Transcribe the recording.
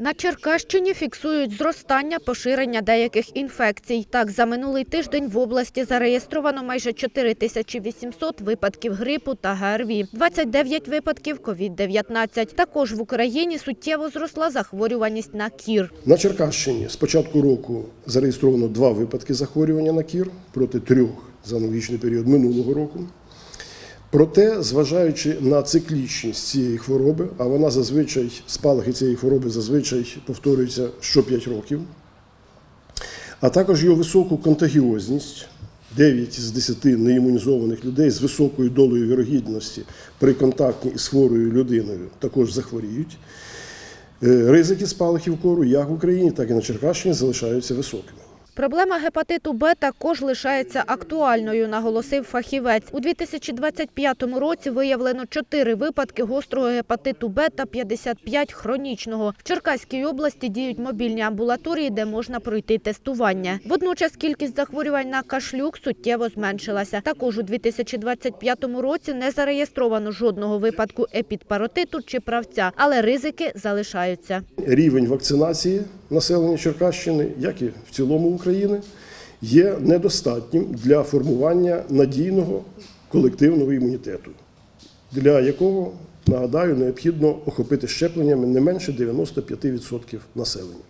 На Черкащині фіксують зростання поширення деяких інфекцій. Так, за минулий тиждень в області зареєстровано майже 4800 випадків грипу та ГРВІ, 29 випадків COVID-19. Також в Україні суттєво зросла захворюваність на кір. На Черкащині з початку року зареєстровано два випадки захворювання на кір проти трьох за аналогічний період минулого року. Проте, зважаючи на циклічність цієї хвороби, а вона зазвичай спалахи цієї хвороби зазвичай повторюються що 5 років, а також його високу контагіозність. 9 з 10 неімунізованих людей з високою долею вірогідності при контакті із хворою людиною також захворіють. Е, Ризики спалахів кору як в Україні, так і на Черкащині залишаються високими. Проблема гепатиту Б також лишається актуальною, наголосив фахівець. У 2025 році виявлено 4 випадки гострого гепатиту Б та 55 хронічного. В Черкаській області діють мобільні амбулаторії, де можна пройти тестування. Водночас кількість захворювань на кашлюк суттєво зменшилася. Також у 2025 році не зареєстровано жодного випадку епідпаротиту чи правця, але ризики залишаються. Рівень вакцинації населення Черкащини, як і в цілому України, є недостатнім для формування надійного колективного імунітету, для якого, нагадаю, необхідно охопити щепленнями не менше 95% населення.